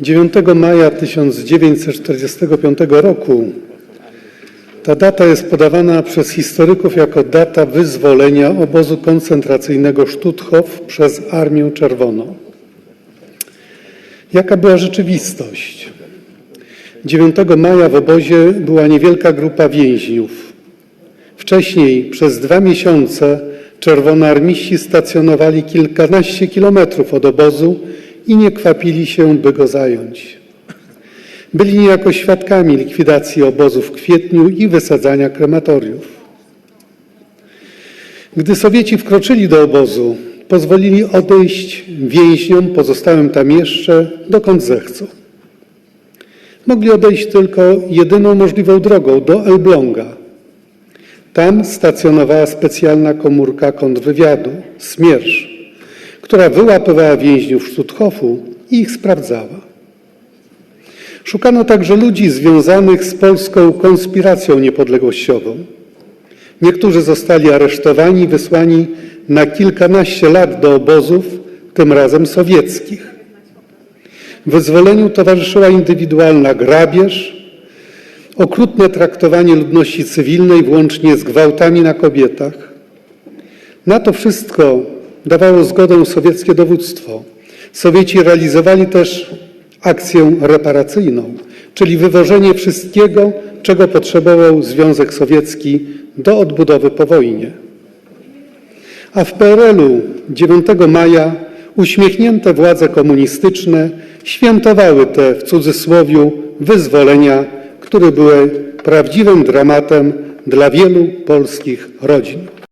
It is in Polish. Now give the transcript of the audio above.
9 maja 1945 roku ta data jest podawana przez historyków jako data wyzwolenia obozu koncentracyjnego Stutthof przez Armię Czerwoną. Jaka była rzeczywistość? 9 maja w obozie była niewielka grupa więźniów. Wcześniej przez dwa miesiące czerwonoarmiści stacjonowali kilkanaście kilometrów od obozu i nie kwapili się, by go zająć. Byli niejako świadkami likwidacji obozu w kwietniu i wysadzania krematoriów. Gdy Sowieci wkroczyli do obozu, pozwolili odejść więźniom pozostałym tam jeszcze, dokąd zechcą. Mogli odejść tylko jedyną możliwą drogą do Elbląga. Tam stacjonowała specjalna komórka kontrwywiadu, Smiersz, która wyłapywała więźniów Stutthofu i ich sprawdzała. Szukano także ludzi związanych z polską konspiracją niepodległościową. Niektórzy zostali aresztowani i wysłani na kilkanaście lat do obozów, tym razem sowieckich. Wyzwoleniu towarzyszyła indywidualna grabież, okrutne traktowanie ludności cywilnej, włącznie z gwałtami na kobietach. Na to wszystko dawało zgodę sowieckie dowództwo. Sowieci realizowali też akcję reparacyjną, czyli wywożenie wszystkiego, czego potrzebował Związek Sowiecki do odbudowy po wojnie. A w PRL-u 9 maja uśmiechnięte władze komunistyczne świętowały te w cudzysłowiu wyzwolenia, które były prawdziwym dramatem dla wielu polskich rodzin.